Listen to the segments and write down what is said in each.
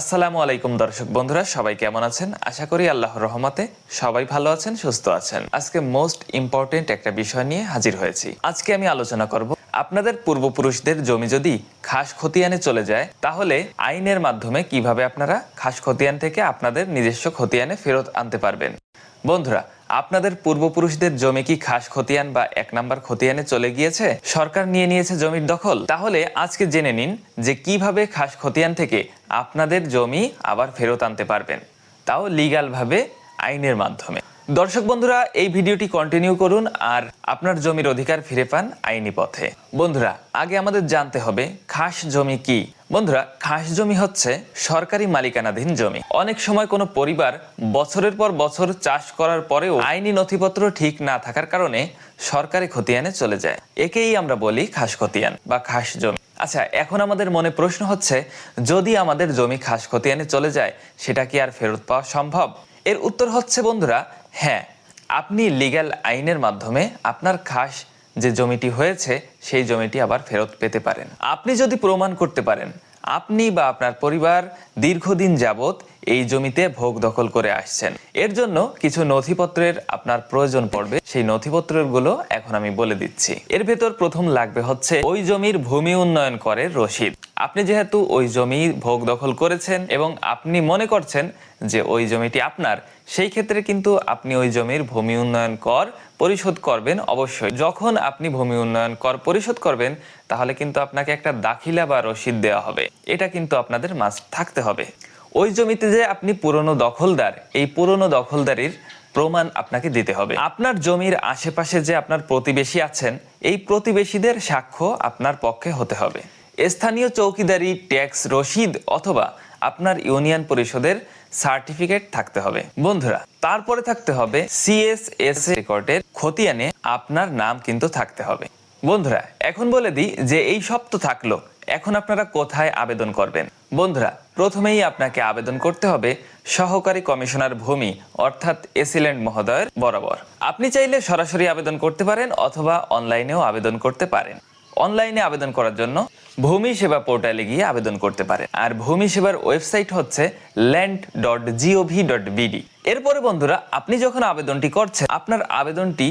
আসসালামু আলাইকুম দর্শক বন্ধুরা, সবাই কেমন আছেন? আশা করি আল্লাহর রহমতে সবাই ভালো আছেন, সুস্থ আছেন। আজকে মোস্ট ইম্পর্টেন্ট একটা বিষয় নিয়ে হাজির হয়েছি। আজকে আমি আলোচনা করব আপনাদের পূর্বপুরুষদের জমি যদি খাস খতিয়ানে চলে যায়, তাহলে আইনের মাধ্যমে কীভাবে আপনারা খাস খতিয়ান থেকে আপনাদের নিজস্ব খতিয়ানে ফেরত আনতে পারবেন? বন্ধুরা, আপনাদের পূর্বপুরুষদের জমি কি খাস খতিয়ান বা এক নাম্বার খতিয়ানে চলে গিয়েছে? সরকার নিয়ে নিয়েছে জমির দখল? তাহলে আজকে জেনে নিন যে কীভাবে খাস খতিয়ান থেকে আপনাদের জমি আবার ফেরত আনতে পারবেন। তাও লিগালভাবে আইনের মাধ্যমে। দর্শক বন্ধুরা, এই ভিডিওটি কন্টিনিউ করুন আর আপনার জমির অধিকার ফিরে পান আইনি পথে। বন্ধুরা, আগে আমাদের জানতে হবে, খাস জমি কি? বন্ধুরা, খাস জমি হচ্ছে সরকারি মালিকানাধীন জমি। অনেক সময় কোনো পরিবার বছরের পর বছর চাষ করার পরেও আইনি নথিপত্র ঠিক না থাকার কারণে সরকারি খতিয়ানে চলে যায়। একেই আমরা বলি খাস খতিয়ান বা খাস জমি। আচ্ছা এখন আমাদের মনে প্রশ্ন হচ্ছে, যদি আমাদের জমি খাস খতিয়ানে চলে যায়, সেটা কি আর ফেরত পাওয়া সম্ভব? এর উত্তর হচ্ছে, বন্ধুরা হ্যাঁ আপনি লিগ্যাল আইনের মাধ্যমে আপনার খাস যে জমিটি হয়েছে, সেই জমিটি আবার ফেরত পেতে পারেন। আপনি যদি প্রমাণ করতে পারেন, আপনি বা আপনার পরিবার দীর্ঘদিন যাবত এই জমিতে ভোগ দখল করে আসছেন। এর জন্য কিছু নথিপত্রের আপনার প্রয়োজন পড়বে। সেই নথিপত্রগুলো এখন আমি বলে দিচ্ছি। এর ভেতর প্রথম লাগবে হচ্ছে, ওই জমির ভূমি উন্নয়ন করে রসিদ আপনি যেহেতু ওই জমি ভোগ দখল করেছেন এবং আপনি মনে করছেন যে ওই জমিটি আপনার, সেই ক্ষেত্রে কিন্তু আপনি ওই জমির ভূমি উন্নয়ন কর পরিশোধ করবেন অবশ্যই। যখন আপনি ভূমি উন্নয়ন কর পরিশোধ করবেন, তাহলে কিন্তু আপনাকে একটা দাখিলা বা রসিদ দেওয়া হবে। এটা কিন্তু আপনাদের মাস্ট থাকতে হবে। ওই জমিতে যে আপনি পুরনো দখলদার, এই পুরনো দখলদারির প্রমাণ আপনাকে দিতে হবে। আপনার জমির আশেপাশে যে আপনার প্রতিবেশী আছেন, এই প্রতিবেশীদের সাক্ষ্য আপনার পক্ষে হতে হবে। স্থানীয় চৌকিদারি, ট্যাক্স, রসিদ অথবা আপনার ইউনিয়ন পরিষদের সার্টিফিকেট থাকতে হবে। বন্ধুরা, তারপরে থাকতে হবে সিএসএস রেকর্ডের খতিয়ানে আপনার নাম কিন্তু থাকতে হবে। বন্ধুরা, এখন বলে দিই যে এই সব তো থাকল। এখন আপনারা কোথায় আবেদন করবেন? বন্ধুরা, প্রথমেই আপনাকে আবেদন করতে হবে সহকারী কমিশনার ভূমি, অর্থাৎ এসিলেন্ট মহোদয়ের বরাবর। আপনি চাইলে সরাসরি আবেদন করতে পারেন অথবা অনলাইনেও আবেদন করতে পারেন। অনলাইনে আবেদন করার জন্য ভূমি সেবা পোর্টালে গিয়ে আবেদন করতে পারে। আর ভূমি সেবার ওয়েবসাইট হচ্ছে land dot gov dot BD এরপরে বন্ধুরা, আপনি যখন আবেদনটি করছেন, আপনার আবেদনটি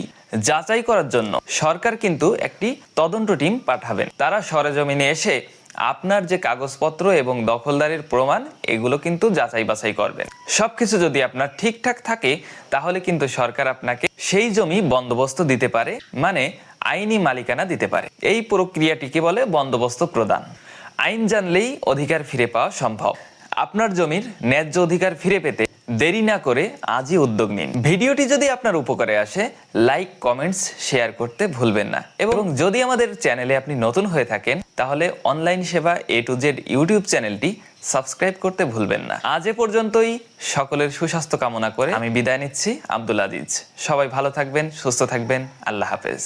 যাচাই করার জন্য সরকার কিন্তু একটি তদন্ত টিম পাঠাবেন। তারা সরেজমিনে এসে আপনার যে কাগজপত্র এবং দখলদারির প্রমাণ, এগুলো কিন্তু যাচাই বাছাই করবেন। সবকিছু যদি আপনার ঠিকঠাক থাকে, তাহলে কিন্তু সরকার আপনাকে সেই জমি বন্দোবস্ত দিতে পারে মানে আইনি মালিকানা দিতে পারে। এই প্রক্রিয়াটিকে বলে বন্দোবস্ত প্রদান। আইন জানলেই অধিকার ফিরে পাওয়া সম্ভব। আপনার জমির ন্যায্য অধিকার ফিরে পেতে দেরি না করে আজই উদ্যোগ নিন। ভিডিওটি যদি আপনার উপকারে আসে লাইক কমেন্টস শেয়ার করতে ভুলবেন না। এবং যদি আমাদের চ্যানেলে আপনি নতুন হয়ে থাকেন, তাহলে অনলাইন সেবা এ টু জেড ইউটিউব চ্যানেলটি সাবস্ক্রাইব করতে ভুলবেন না। আজ এ পর্যন্তই। সকলের সুস্বাস্থ্য কামনা করে আমি বিদায় নিচ্ছি, আব্দুল আজিজ। সবাই ভালো থাকবেন, সুস্থ থাকবেন। আল্লাহ হাফেজ।